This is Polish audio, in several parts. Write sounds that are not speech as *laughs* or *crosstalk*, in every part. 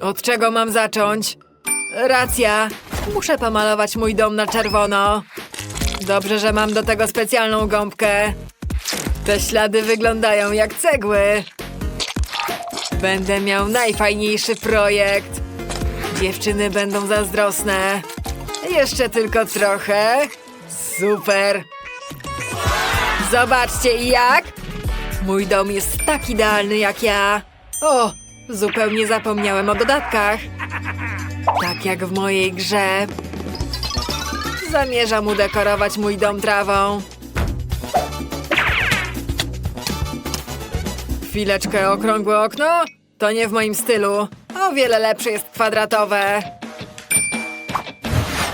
Od czego mam zacząć? Racja. Muszę pomalować mój dom na czerwono. Dobrze, że mam do tego specjalną gąbkę. Te ślady wyglądają jak cegły. Będę miał najfajniejszy projekt. Dziewczyny będą zazdrosne. Jeszcze tylko trochę. Super. Zobaczcie jak. Mój dom jest tak idealny jak ja. O, zupełnie zapomniałem o dodatkach. Tak jak w mojej grze. Zamierzam udekorować mój dom trawą. Chwileczkę, okrągłe okno? To nie w moim stylu. O wiele lepsze jest kwadratowe.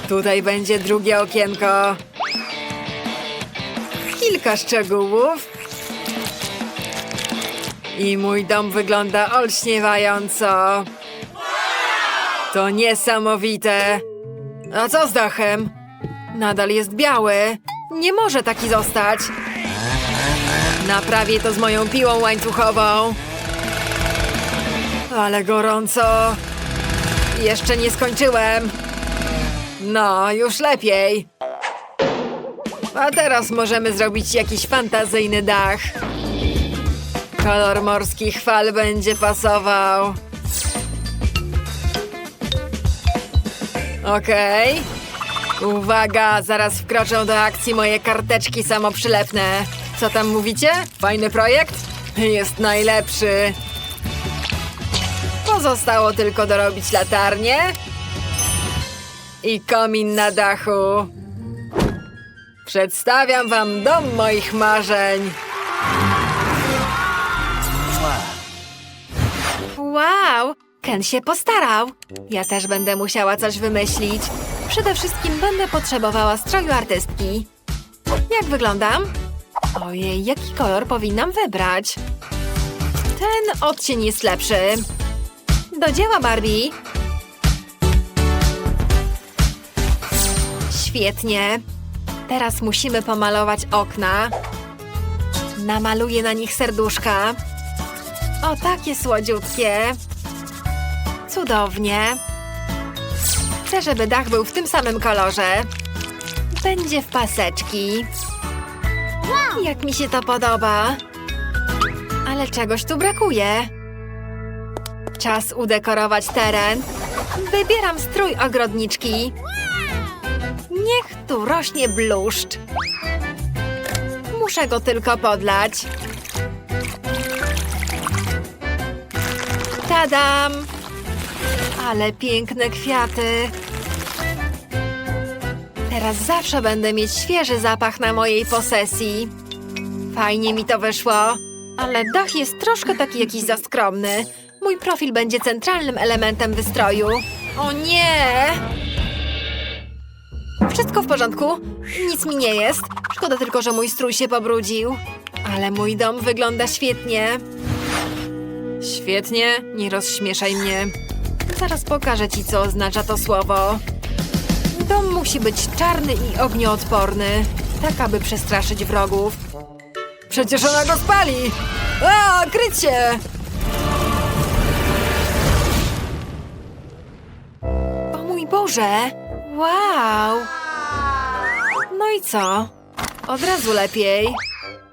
Tutaj będzie drugie okienko. Kilka szczegółów. I mój dom wygląda olśniewająco. To niesamowite. A co z dachem? Nadal jest biały. Nie może taki zostać. Naprawię to z moją piłą łańcuchową. Ale gorąco. Jeszcze nie skończyłem. No, już lepiej. A teraz możemy zrobić jakiś fantazyjny dach. Kolor morskich fal będzie pasował. Okej. Uwaga, zaraz wkroczą do akcji moje karteczki samoprzylepne. Co tam mówicie? Fajny projekt? Jest najlepszy. Pozostało tylko dorobić latarnię i komin na dachu. Przedstawiam wam dom moich marzeń. Wow, Ken się postarał. Ja też będę musiała coś wymyślić. Przede wszystkim będę potrzebowała stroju artystki. Jak wyglądam? Ojej, jaki kolor powinnam wybrać? Ten odcień jest lepszy. Do dzieła, Barbie. Świetnie. Teraz musimy pomalować okna. Namaluję na nich serduszka. O, takie słodziutkie. Cudownie. Chcę, żeby dach był w tym samym kolorze. Będzie w paseczki. Jak mi się to podoba. Ale czegoś tu brakuje. Czas udekorować teren. Wybieram strój ogrodniczki. Niech tu rośnie bluszcz. Muszę go tylko podlać. Tadam! Ale piękne kwiaty. Teraz zawsze będę mieć świeży zapach na mojej posesji. Fajnie mi to wyszło, ale dach jest troszkę taki jakiś za skromny. Mój profil będzie centralnym elementem wystroju. O nie! Wszystko w porządku? Nic mi nie jest. Szkoda tylko, że mój strój się pobrudził. Ale mój dom wygląda świetnie. Świetnie, nie rozśmieszaj mnie. Zaraz pokażę ci, co oznacza to słowo. Dom musi być czarny i ognioodporny, tak aby przestraszyć wrogów. Przecież ona go spali! A, kryć się! O mój Boże! Wow! No i co? Od razu lepiej.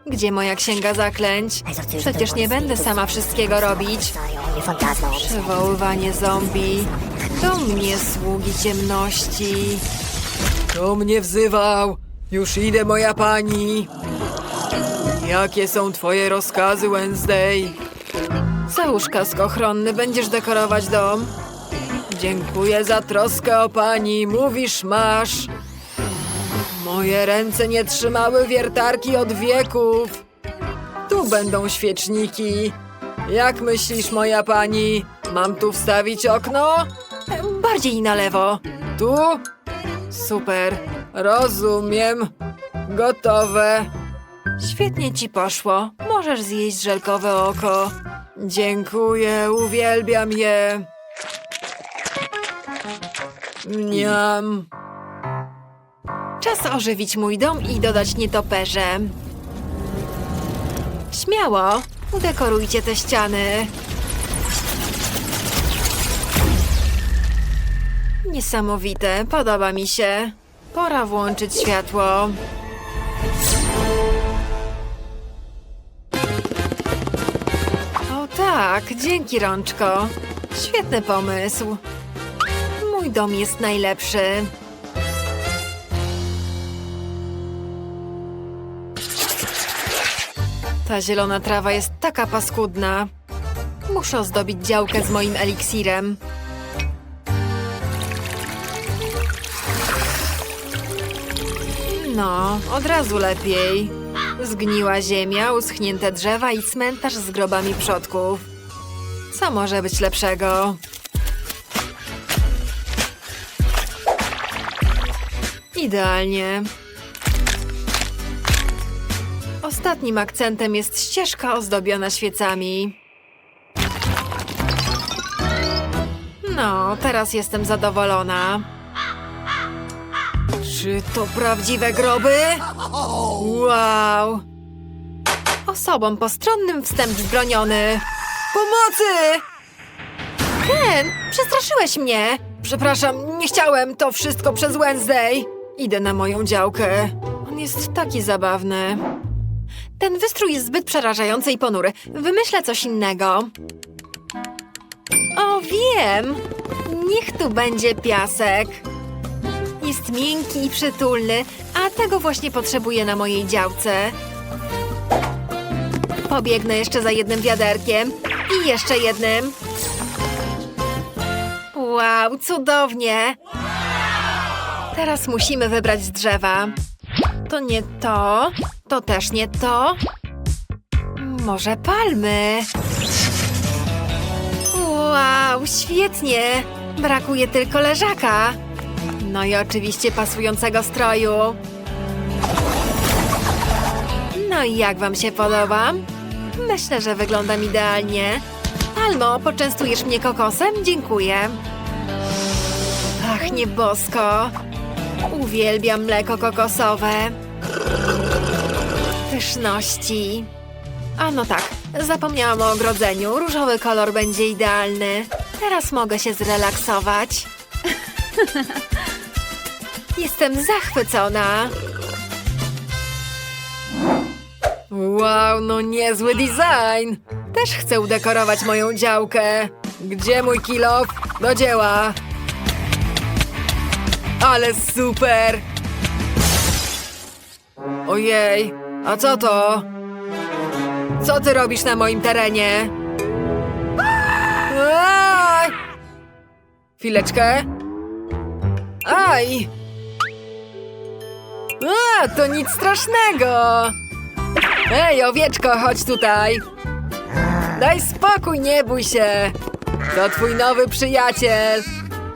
Gdzie moja księga zaklęć? Przecież nie będę sama wszystkiego robić. Przywoływanie zombie. Do mnie sługi ciemności. Kto mnie wzywał? Już idę, moja pani. Jakie są twoje rozkazy, Wednesday? Załóż kask ochronny, będziesz dekorować dom. Dziękuję za troskę o pani. Mówisz, masz. Moje ręce nie trzymały wiertarki od wieków. Tu będą świeczniki. Jak myślisz, moja pani? Mam tu wstawić okno? Bardziej na lewo. Tu? Super. Rozumiem. Gotowe. Świetnie ci poszło. Możesz zjeść żelkowe oko. Dziękuję, uwielbiam je. Mniam. Czas ożywić mój dom i dodać nietoperze. Śmiało, udekorujcie te ściany. Niesamowite, podoba mi się. Pora włączyć światło. O tak, dzięki rączko. Świetny pomysł. Mój dom jest najlepszy. Ta zielona trawa jest taka paskudna. Muszę ozdobić działkę z moim eliksirem. No, od razu lepiej. Zgniła ziemia, uschnięte drzewa i cmentarz z grobami przodków. Co może być lepszego? Idealnie. Ostatnim akcentem jest ścieżka ozdobiona świecami. No, teraz jestem zadowolona. Czy to prawdziwe groby? Wow! Osobom postronnym wstęp zbroniony. Pomocy! Ken, przestraszyłeś mnie! Przepraszam, nie chciałem, to wszystko przez Wednesday. Idę na moją działkę. On jest taki zabawny. Ten wystrój jest zbyt przerażający i ponury. Wymyślę coś innego. O, wiem! Niech tu będzie piasek. Jest miękki i przytulny, a tego właśnie potrzebuję na mojej działce. Pobiegnę jeszcze za jednym wiaderkiem i jeszcze jednym. Wow, cudownie! Teraz musimy wybrać z drzewa. To nie to, to też nie to. Może palmy? Wow, świetnie! Brakuje tylko leżaka. No i oczywiście pasującego stroju. No i jak wam się podoba? Myślę, że wyglądam idealnie. Palmo, poczęstujesz mnie kokosem? Dziękuję. Pachnie bosko. Uwielbiam mleko kokosowe. Pyszności. A no tak, zapomniałam o ogrodzeniu. Różowy kolor będzie idealny. Teraz mogę się zrelaksować. *laughs* Jestem zachwycona. Wow, no niezły design! Też chcę udekorować moją działkę. Gdzie mój kilof? Do dzieła! Ale super! Ojej, a co to? Co ty robisz na moim terenie? Chwileczkę. Aj! A, to nic strasznego! Ej, owieczko, chodź tutaj! Daj spokój, nie bój się! To twój nowy przyjaciel!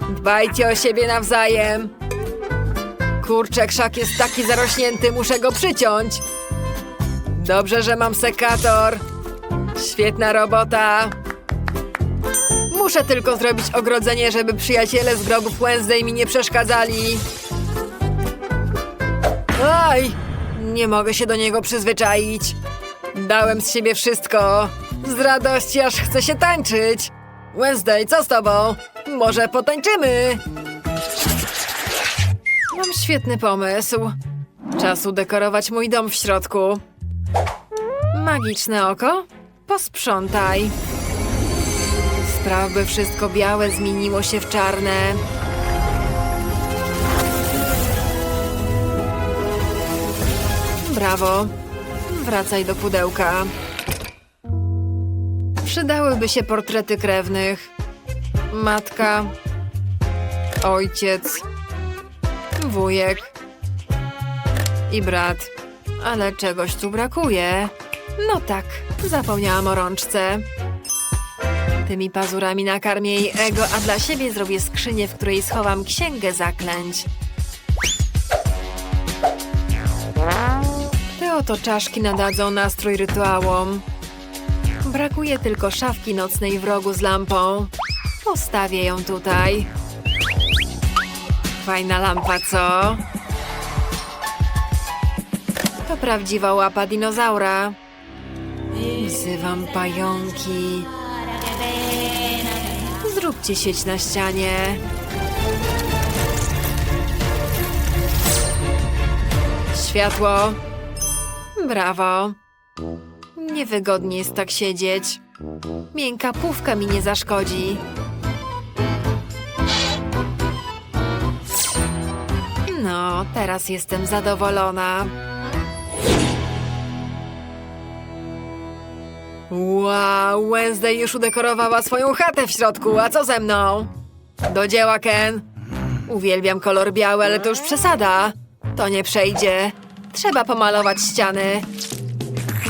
Dbajcie o siebie nawzajem! Kurczę, krzak jest taki zarośnięty, muszę go przyciąć! Dobrze, że mam sekator! Świetna robota! Muszę tylko zrobić ogrodzenie, żeby przyjaciele z grobów Wednesday mi nie przeszkadzali! Aj! Nie mogę się do niego przyzwyczaić. Dałem z siebie wszystko. Z radości aż chce się tańczyć. Wednesday, co z tobą? Może potańczymy? Mam świetny pomysł. Czas udekorować mój dom w środku. Magiczne oko? Posprzątaj. Spraw, by wszystko białe zmieniło się w czarne. Brawo. Wracaj do pudełka. Przydałyby się portrety krewnych. Matka, ojciec, wujek i brat. Ale czegoś tu brakuje. No tak, zapomniałam o rączce. Tymi pazurami nakarmię jej ego, a dla siebie zrobię skrzynię, w której schowam księgę zaklęć. Te oto czaszki nadadzą nastrój rytuałom. Brakuje tylko szafki nocnej w rogu z lampą. Postawię ją tutaj. Fajna lampa, co? To prawdziwa łapa dinozaura. Wzywam pająki. Zróbcie sieć na ścianie. Światło. Brawo. Niewygodnie jest tak siedzieć. Miękka pówka mi nie zaszkodzi. No, teraz jestem zadowolona. Wow, Wednesday już udekorowała swoją chatę w środku, a co ze mną? Do dzieła, Ken. Uwielbiam kolor biały, ale to już przesada. To nie przejdzie. Trzeba pomalować ściany.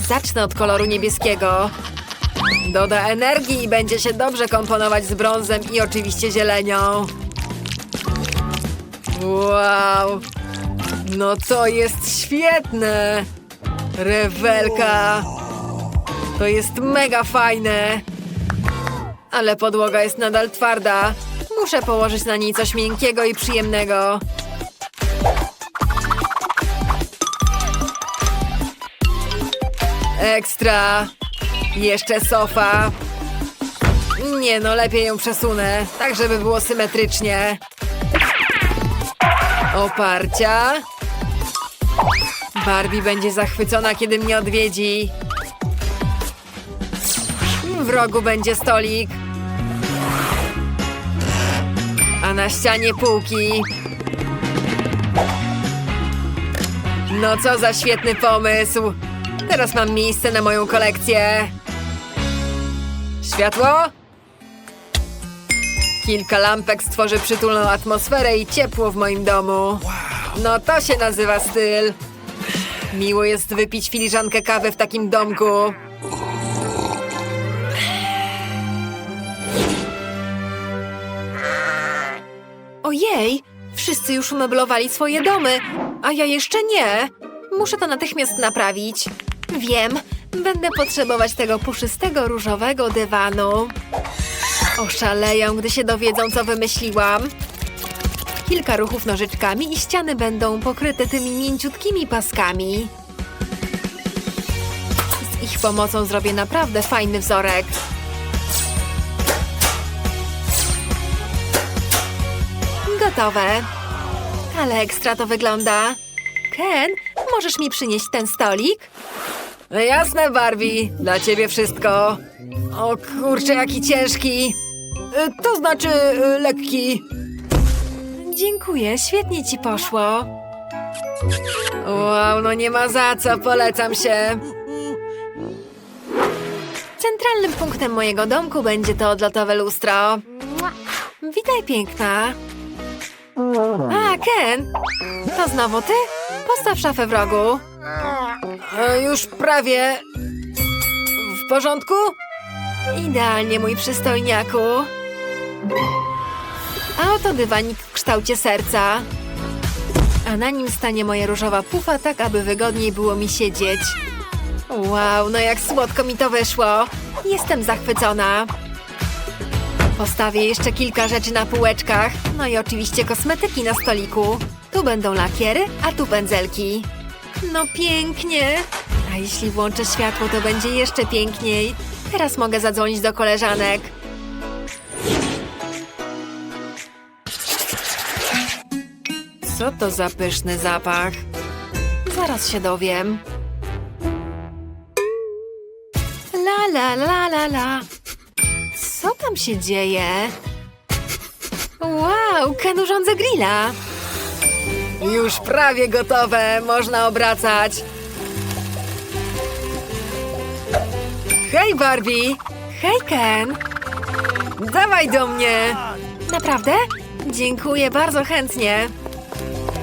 Zacznę od koloru niebieskiego. Doda energii i będzie się dobrze komponować z brązem i oczywiście zielenią. Wow! No to jest świetne! Rewelka! To jest mega fajne! Ale podłoga jest nadal twarda. Muszę położyć na niej coś miękkiego i przyjemnego. Ekstra! Jeszcze sofa. Nie no, lepiej ją przesunę, tak żeby było symetrycznie. Oparcia. Barbie będzie zachwycona, kiedy mnie odwiedzi. W rogu będzie stolik. A na ścianie półki. No co za świetny pomysł. Teraz mam miejsce na moją kolekcję. Światło? Kilka lampek stworzy przytulną atmosferę i ciepło w moim domu. No to się nazywa styl. Miło jest wypić filiżankę kawy w takim domku. Ojej, wszyscy już umeblowali swoje domy, a ja jeszcze nie. Muszę to natychmiast naprawić. Wiem, będę potrzebować tego puszystego różowego dywanu. Oszaleją, gdy się dowiedzą, co wymyśliłam. Kilka ruchów nożyczkami i ściany będą pokryte tymi mięciutkimi paskami. Z ich pomocą zrobię naprawdę fajny wzorek. Gotowe. Ale ekstra to wygląda. Ken, możesz mi przynieść ten stolik? Jasne, Barbie. Dla ciebie wszystko. O kurczę, jaki ciężki. Y, To znaczy y, lekki. Dziękuję, świetnie ci poszło. Wow, no nie ma za co, polecam się. Centralnym punktem mojego domku będzie to odlotowe lustro. Witaj, piękna. A, Ken, to znowu ty? Postaw szafę w rogu. E, już prawie. W porządku? Idealnie, mój przystojniaku. A oto dywanik w kształcie serca. A na nim stanie moja różowa pufa, tak aby wygodniej było mi siedzieć. Wow, no jak słodko mi to wyszło. Jestem zachwycona. Postawię jeszcze kilka rzeczy na półeczkach. No i oczywiście kosmetyki na stoliku. Tu będą lakiery, a tu pędzelki. No pięknie. A jeśli włączę światło, to będzie jeszcze piękniej. Teraz mogę zadzwonić do koleżanek. Co to za pyszny zapach? Zaraz się dowiem. La la la la la. Co tam się dzieje? Wow, Ken urządza grilla. Już prawie gotowe, można obracać. Hej Barbie! Hej Ken! Dawaj do mnie! Naprawdę? Dziękuję bardzo chętnie.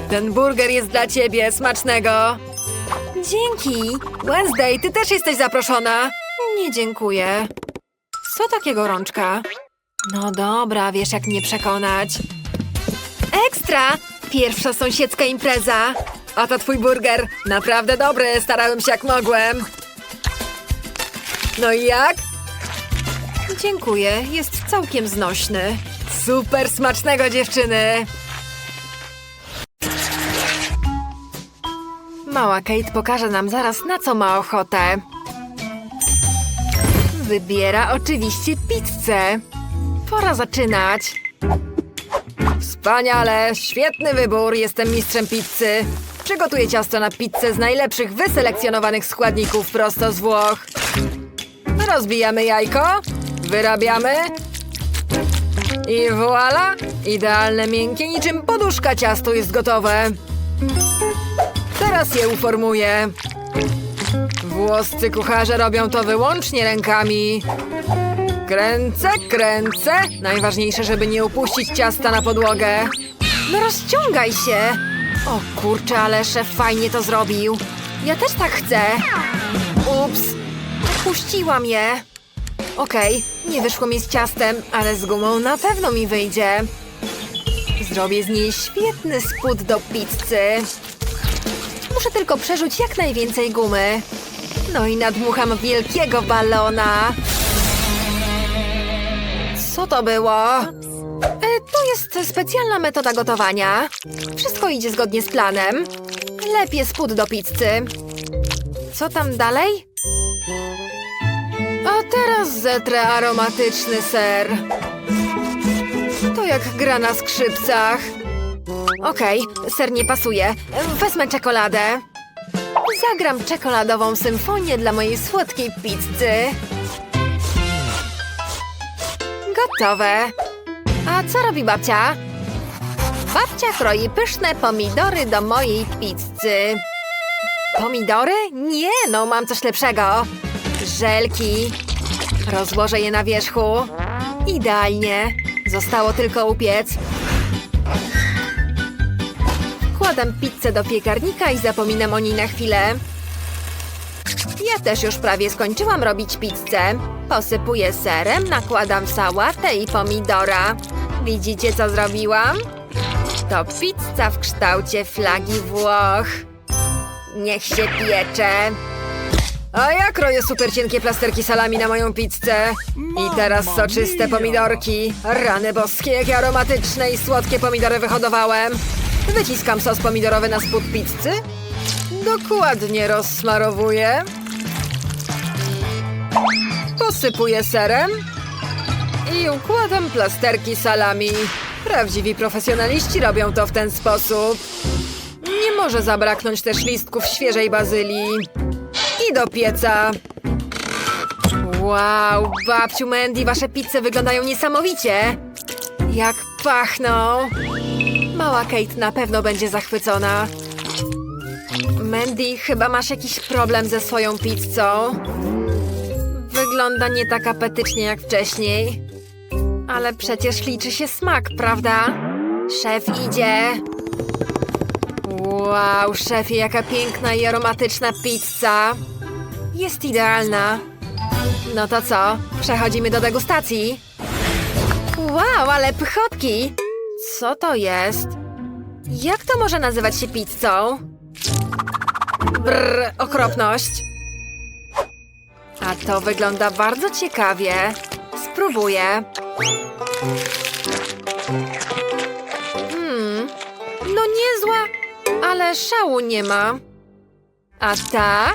Ten burger jest dla ciebie, smacznego. Dzięki. Wednesday, ty też jesteś zaproszona. Nie dziękuję. Co takiego rączka? No dobra, wiesz jak mnie przekonać. Ekstra! Pierwsza sąsiedzka impreza. A to twój burger. Naprawdę dobry, starałem się jak mogłem. No i jak? Dziękuję, jest całkiem znośny. Super smacznego, dziewczyny! Mała Kate pokaże nam zaraz, na co ma ochotę. Wybiera oczywiście pizzę. Pora zaczynać. Wspaniale, świetny wybór, jestem mistrzem pizzy. Przygotuję ciasto na pizzę z najlepszych wyselekcjonowanych składników prosto z Włoch. Rozbijamy jajko, wyrabiamy i voila! Idealne, miękkie, niczym poduszka ciasto jest gotowe. Teraz je uformuję. Włoscy kucharze robią to wyłącznie rękami. Kręcę, kręcę. Najważniejsze, żeby nie upuścić ciasta na podłogę. No rozciągaj się! O kurczę, ale szef fajnie to zrobił. Ja też tak chcę. Ups, puściłam je. Okej, nie wyszło mi z ciastem, ale z gumą na pewno mi wyjdzie. Zrobię z niej świetny spód do pizzy. Muszę tylko przerzuć jak najwięcej gumy. No i nadmucham wielkiego balona. Co to było? E, to jest specjalna metoda gotowania. Wszystko idzie zgodnie z planem. Lepiej spód do pizzy. Co tam dalej? A teraz zetrę aromatyczny ser. To jak gra na skrzypcach. Okej, ser nie pasuje. Wezmę czekoladę. Zagram czekoladową symfonię dla mojej słodkiej pizzy. Gotowe. A co robi babcia? Babcia kroi pyszne pomidory do mojej pizzy. Pomidory? Nie, no mam coś lepszego. Żelki. Rozłożę je na wierzchu. Idealnie. Zostało tylko upiec. Wkładam pizzę do piekarnika i zapominam o niej na chwilę. Ja też już prawie skończyłam robić pizzę. Posypuję serem, nakładam sałatę i pomidora. Widzicie, co zrobiłam? To pizza w kształcie flagi Włoch. Niech się piecze. A ja kroję super cienkie plasterki salami na moją pizzę. I teraz soczyste pomidorki. Rany boskie, jakie aromatyczne i słodkie pomidory wyhodowałem. Wyciskam sos pomidorowy na spód pizzy. Dokładnie rozsmarowuję. Posypuję serem. I układam plasterki salami. Prawdziwi profesjonaliści robią to w ten sposób. Nie może zabraknąć też listków świeżej bazylii. I do pieca. Wow, babciu Mandy, wasze pizze wyglądają niesamowicie. Jak pachną. Mała Kate na pewno będzie zachwycona. Mandy, chyba masz jakiś problem ze swoją pizzą. Wygląda nie tak apetycznie jak wcześniej. Ale przecież liczy się smak, prawda? Szef idzie. Wow, szefie, jaka piękna i aromatyczna pizza. Jest idealna. No to co? Przechodzimy do degustacji. Wow, ale pychotki! Co to jest? Jak to może nazywać się pizzą? Brr, okropność. A to wygląda bardzo ciekawie. Spróbuję. Hmm, no niezła, ale szału nie ma. A ta?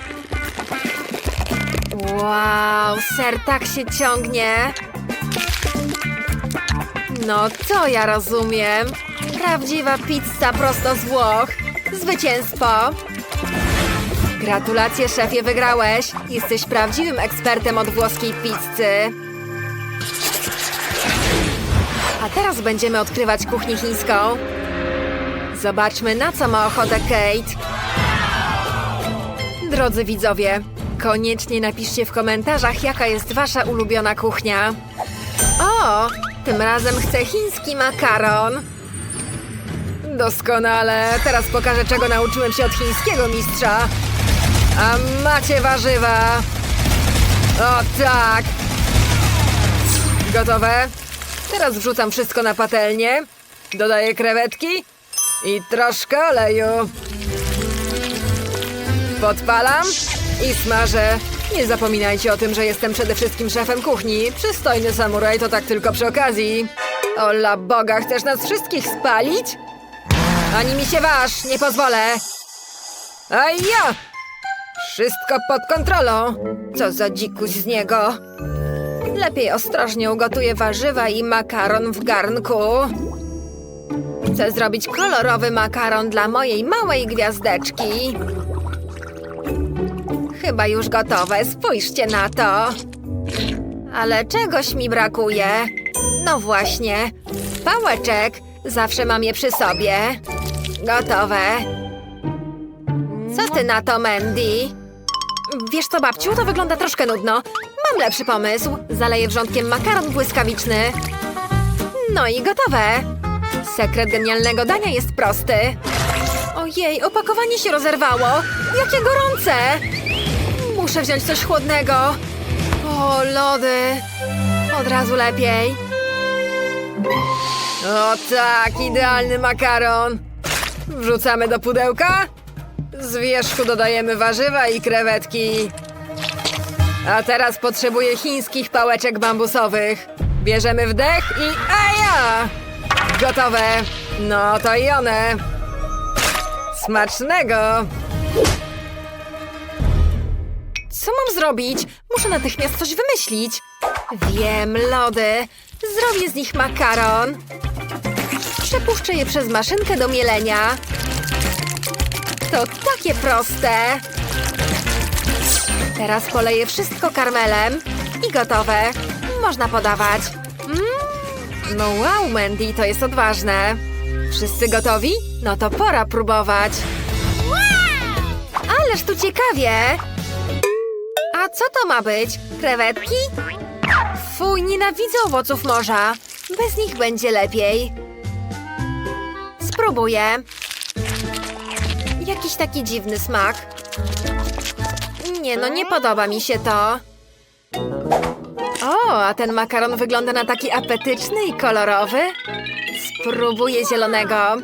Wow, ser tak się ciągnie. No to ja rozumiem. Prawdziwa pizza prosto z Włoch. Zwycięstwo. Gratulacje, szefie, wygrałeś. Jesteś prawdziwym ekspertem od włoskiej pizzy. A teraz będziemy odkrywać kuchnię chińską. Zobaczmy, na co ma ochotę Kate. Drodzy widzowie, koniecznie napiszcie w komentarzach, jaka jest wasza ulubiona kuchnia. O, tym razem chcę chiński makaron. Doskonale. Teraz pokażę, czego nauczyłem się od chińskiego mistrza. A macie warzywa. O tak. Gotowe? Teraz wrzucam wszystko na patelnię. Dodaję krewetki i troszkę oleju. Podpalam i smażę. Nie zapominajcie o tym, że jestem przede wszystkim szefem kuchni. Przystojny samuraj to tak tylko przy okazji. Ola Boga, chcesz nas wszystkich spalić? Ani mi się waż, nie pozwolę. A ja! Wszystko pod kontrolą. Co za dzikuś z niego. Lepiej ostrożnie ugotuję warzywa i makaron w garnku. Chcę zrobić kolorowy makaron dla mojej małej gwiazdeczki. Chyba już gotowe, spójrzcie na to. Ale czegoś mi brakuje. No właśnie, pałeczek. Zawsze mam je przy sobie. Gotowe. Co ty na to, Mandy? Wiesz co, babciu, to wygląda troszkę nudno. Mam lepszy pomysł. Zaleję wrzątkiem makaron błyskawiczny. No i gotowe. Sekret genialnego dania jest prosty. Ojej, opakowanie się rozerwało. Jakie gorące! Muszę wziąć coś chłodnego. O, lody. Od razu lepiej. O tak, idealny makaron. Wrzucamy do pudełka. Z wierzchu dodajemy warzywa i krewetki. A teraz potrzebuję chińskich pałeczek bambusowych. Bierzemy wdech i aja! Gotowe. No to i one. Smacznego. Co mam zrobić? Muszę natychmiast coś wymyślić. Wiem, lody. Zrobię z nich makaron. Przepuszczę je przez maszynkę do mielenia. To takie proste. Teraz poleję wszystko karmelem i gotowe. Można podawać. Mm. No wow, Mandy, to jest odważne. Wszyscy gotowi? No to pora próbować. Ależ tu ciekawie! A co to ma być? Krewetki? Fuj, nienawidzę owoców morza. Bez nich będzie lepiej. Spróbuję. Jakiś taki dziwny smak. Nie no, nie podoba mi się to. O, a ten makaron wygląda na taki apetyczny i kolorowy. Spróbuję zielonego.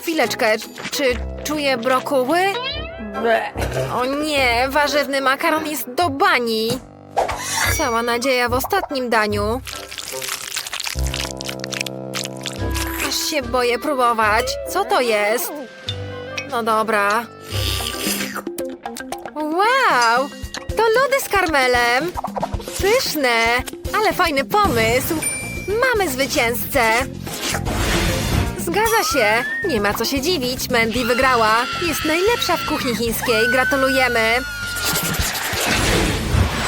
Chwileczkę, czy czuję brokuły? O nie, warzywny makaron jest do bani. Cała nadzieja w ostatnim daniu. Aż się boję próbować. Co to jest? No dobra. Wow! To lody z karmelem. Pyszne, ale fajny pomysł. Mamy zwycięzcę. Zgadza się. Nie ma co się dziwić. Mandy wygrała. Jest najlepsza w kuchni chińskiej. Gratulujemy.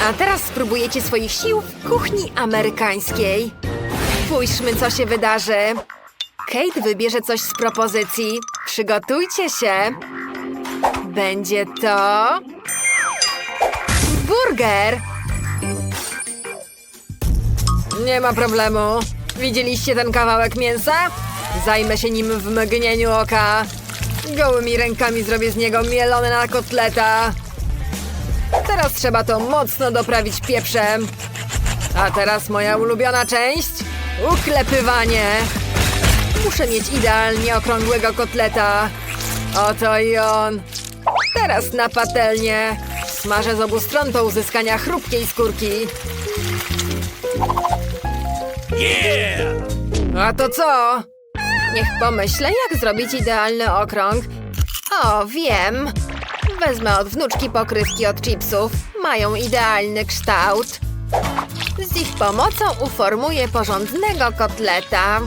A teraz spróbujecie swoich sił w kuchni amerykańskiej. Spójrzmy, co się wydarzy. Kate wybierze coś z propozycji. Przygotujcie się. Będzie to... Burger! Nie ma problemu. Widzieliście ten kawałek mięsa? Zajmę się nim w mgnieniu oka. Gołymi rękami zrobię z niego mielone na kotleta. Teraz trzeba to mocno doprawić pieprzem. A teraz moja ulubiona część. Uklepywanie. Muszę mieć idealnie okrągłego kotleta. Oto i on. Teraz na patelnię. Smażę z obu stron do uzyskania chrupkiej skórki. A to co? Niech pomyślę, jak zrobić idealny okrąg. O, wiem. Wezmę od wnuczki pokrywki od chipsów. Mają idealny kształt. Z ich pomocą uformuję porządnego kotleta.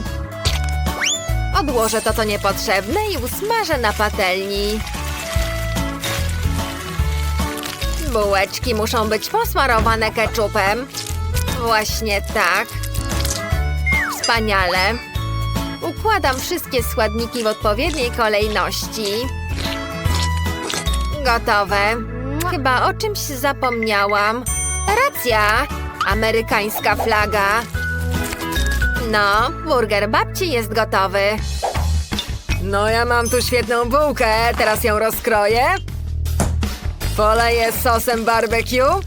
Odłożę to, co niepotrzebne i usmażę na patelni. Bułeczki muszą być posmarowane keczupem. Właśnie tak. Wspaniale. Układam wszystkie składniki w odpowiedniej kolejności. Gotowe. Chyba o czymś zapomniałam. Racja! Amerykańska flaga. No, burger babci jest gotowy. No ja mam tu świetną bułkę, teraz ją rozkroję. Poleję sosem barbecue.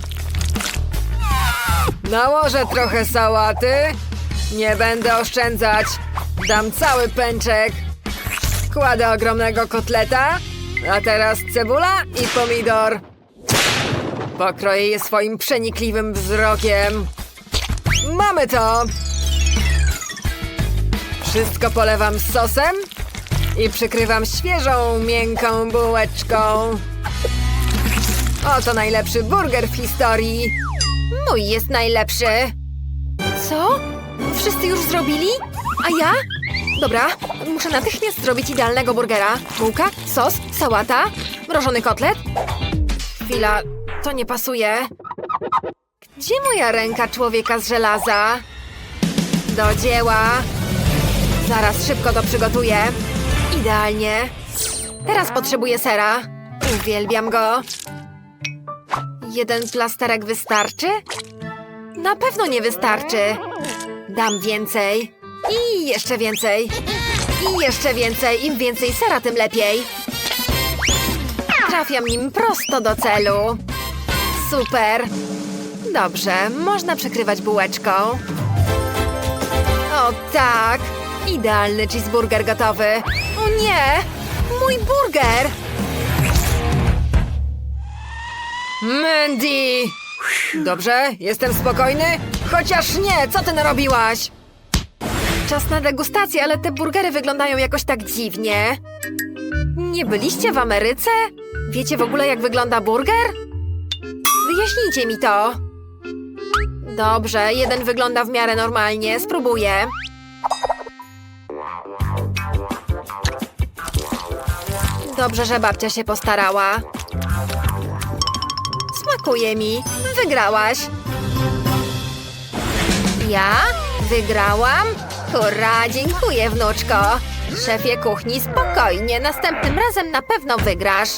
Nałożę trochę sałaty. Nie będę oszczędzać. Dam cały pęczek. Kładę ogromnego kotleta. A teraz cebula i pomidor. Pokroję je swoim przenikliwym wzrokiem. Mamy to! Wszystko polewam sosem i przykrywam świeżą, miękką bułeczką. Oto najlepszy burger w historii. Mój jest najlepszy. Co? Wszyscy już zrobili? A ja? Dobra, muszę natychmiast zrobić idealnego burgera. Bułka, sos, sałata, mrożony kotlet. Chwila, to nie pasuje. Gdzie moja ręka człowieka z żelaza? Do dzieła. Zaraz szybko to przygotuję. Idealnie. Teraz potrzebuję sera. Uwielbiam go. Jeden plasterek wystarczy? Na pewno nie wystarczy. Dam więcej. I jeszcze więcej. I jeszcze więcej. Im więcej sera, tym lepiej. Trafiam nim prosto do celu. Super. Dobrze, można przykrywać bułeczką. O tak! Idealny cheeseburger gotowy. O nie! Mój burger! Mandy! Dobrze, jestem spokojny? Chociaż nie, co ty narobiłaś? Czas na degustację, ale te burgery wyglądają jakoś tak dziwnie. Nie byliście w Ameryce? Wiecie w ogóle, jak wygląda burger? Wyjaśnijcie mi to. Dobrze, jeden wygląda w miarę normalnie. Spróbuję. Dobrze, że babcia się postarała. Smakuje mi. Wygrałaś. Ja? Wygrałam? Hurra, dziękuję, wnuczko. Szefie kuchni, spokojnie, następnym razem na pewno wygrasz.